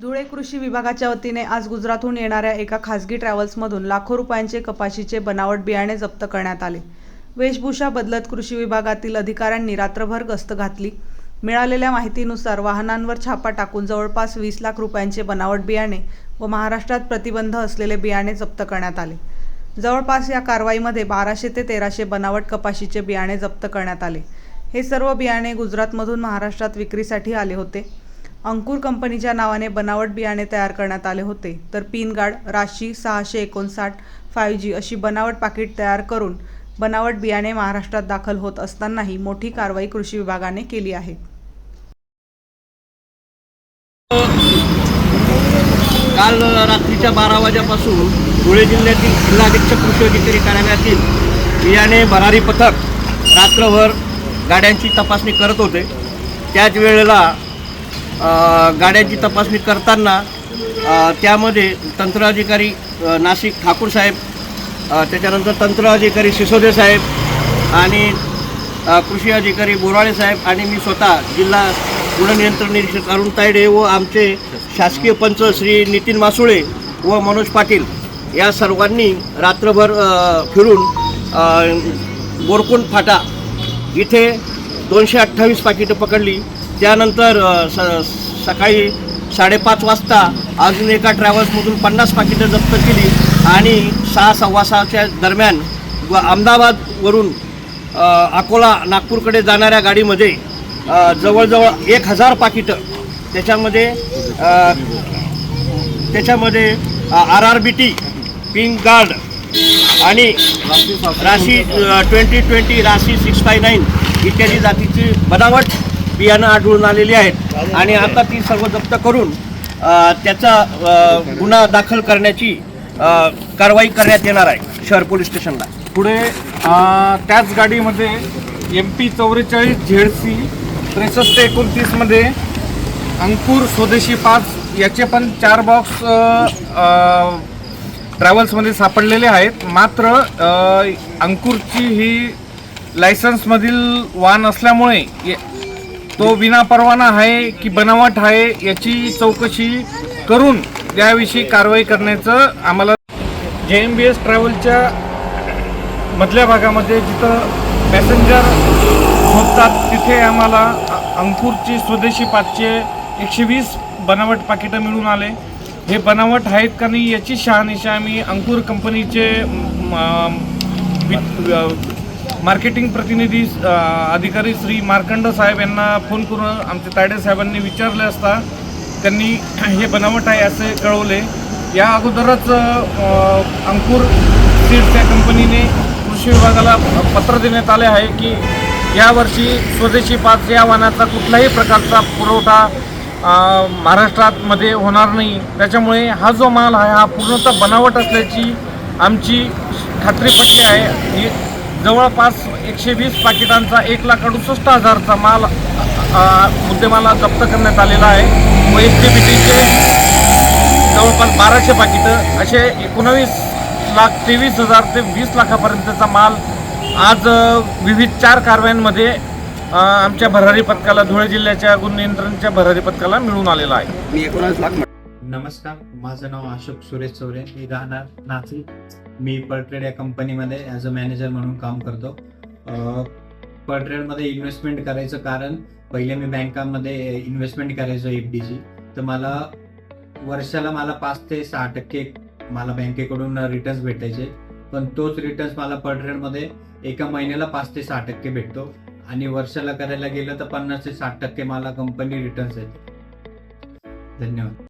धुळे कृषी विभागाच्या वतीने आज गुजरातहून येणाऱ्या एका खासगी ट्रॅव्हल्समधून लाखो रुपयांचे कपाशीचे बनावट बियाणे जप्त करण्यात आले. वेशभूषा बदलत कृषी विभागातील अधिकाऱ्यांनी रात्रभर गस्त घातली. मिळालेल्या माहितीनुसार वाहनांवर छापा टाकून जवळपास वीस लाख रुपयांचे बनावट बियाणे व महाराष्ट्रात प्रतिबंध असलेले बियाणे जप्त करण्यात आले. जवळपास या कारवाईमध्ये बाराशे ते तेराशे बनावट कपाशीचे बियाणे जप्त करण्यात आले. हे सर्व बियाणे गुजरातमधून महाराष्ट्रात विक्रीसाठी आले होते. अंकुर कंपनीच्या नावाने बनावट बियाणे तयार करण्यात आले होते. तर पिनगार्ड राशी सहाशे एकोणसाठ फाय जी अशी बनावट पाकिट तयार करून बनावट बियाणे महाराष्ट्रात दाखल होत असतानाही मोठी कारवाई कृषी विभागाने केली आहे. काल रात्रीच्या बारा वाजेपासून धुळे जिल्ह्यातील जिल्हा अधीक्षक कृषी अधिकारी कार्यालयातील बियाणे भरारी पथक रात्रभर गाड्यांची तपासणी करत होते. त्याच वेळेला गाड्यांची तपासणी करताना त्यामध्ये तंत्र अधिकारी नाशिक ठाकूर साहेब त्याच्यानंतर तंत्र अधिकारी सिसोदे साहेब आणि कृषी अधिकारी बोराळे साहेब आणि मी स्वतः जिल्हा गुणनियंत्रण निरीक्षक अरुण तायडे व आमचे शासकीय पंच श्री नितीन मासुळे व मनोज पाटील या सर्वांनी रात्रभर फिरून बोरकुंड फाटा इथे दोनशे अठ्ठावीस पाकिटं पकडली. त्यानंतर स सकाळी साडेपाच वाजता अजून एका ट्रॅव्हल्समधून पन्नास पाकिटं जप्त केली आणि सहा सव्वा सहाच्या दरम्यान व अहमदाबादवरून अकोला नागपूरकडे जाणाऱ्या गाडीमध्ये जवळजवळ एक हजार पाकिटं त्याच्यामध्ये त्याच्यामध्ये R R B T pink guard आणि राशी ट्वेंटी ट्वेंटी राशी सिक्स फाय नाईन इत्यादी जातीची बनावट बियाणं आढळून आलेली आहेत. आणि आता ती सर्व जप्त करून त्याचा गुन्हा दाखल करण्याची कारवाई करण्यात येणार आहे शहर पोलीस स्टेशनला. पुढे त्याच गाडीमध्ये एम पी चौवेचाळीस झेड सी त्रेसष्ट एकोणतीसमध्ये अंकुर स्वदेशी पाच याचे पण चार बॉक्स ट्रॅव्हल्समध्ये सापडलेले आहेत. मात्र अंकुरची ही लायसन्समधील वाहन असल्यामुळे ये- तो विनापरवाना आहे की बनावट आहे याची चौकशी करून त्याविषयी कारवाई करण्याचं आम्हाला जे एम बी एस ट्रॅव्हलच्या मधल्या भागामध्ये जिथं पॅसेंजर झोपतात तिथे आम्हाला अंकुरची स्वदेशी पाचशे एकशे वीस बनावट पाकिटं मिळून आले. हे बनावट आहेत का नाही याची शहानिशा आम्ही अंकुर कंपनीचे मार्केटिंग प्रतिनिधी अधिकारी श्री मार्कंड साहेब यांना फोन करून आमचे तायडे साहेबांनी विचारले असता त्यांनी हे बनावट आहे असे कळवले. या अगोदरच अंकुर सीड्स या कंपनीने कृषी विभागाला पत्र देण्यात आले आहे की यावर्षी स्वदेशी पाच या वाहनाचा कुठल्याही प्रकारचा पुरवठा महाराष्ट्रातमध्ये होणार नाही. त्याच्यामुळे हा जो माल आहे हा पूर्णतः बनावट असल्याची आमची खात्री पटली आहे. ही जवळपास एकशे वीस पाकिटांचा एक लाख अडुसष्ट हजारचा माल मुद्देमाला जप्त करण्यात आलेला आहे. व एस टी बी टीचे जवळपास बाराशे पाकिटं असे एकोणावीस लाख तेवीस हजार ते वीस लाखापर्यंतचा माल आज विविध चार कारवायांमध्ये आमच्या भरारी पथकाला धुळे जिल्ह्याच्या गुण नियंत्रणच्या भरारी पथकाला मिळून आलेला आहे. मी एकोणास लाख नमस्कार माझं नाव अशोक सुरेश चौरे मी राहणार नाशिक मी पर्ट्रेड या कंपनीमध्ये ॲज अ मॅनेजर म्हणून काम करतो. पर्ट्रेडमध्ये इन्व्हेस्टमेंट करायचं कारण पहिले मी बँकामध्ये इन्व्हेस्टमेंट करायचो एफ डीची तर मला वर्षाला मला पाच ते सहा टक्के मला बँकेकडून रिटर्न्स भेटायचे. पण तोच रिटर्न्स मला पर्ट्रेडमध्ये एका महिन्याला पाच ते सहा टक्के भेटतो. आणि वर्षाला करायला गेलं तर पन्नास ते साठ टक्के मला कंपनी रिटर्न्स आहेत. धन्यवाद.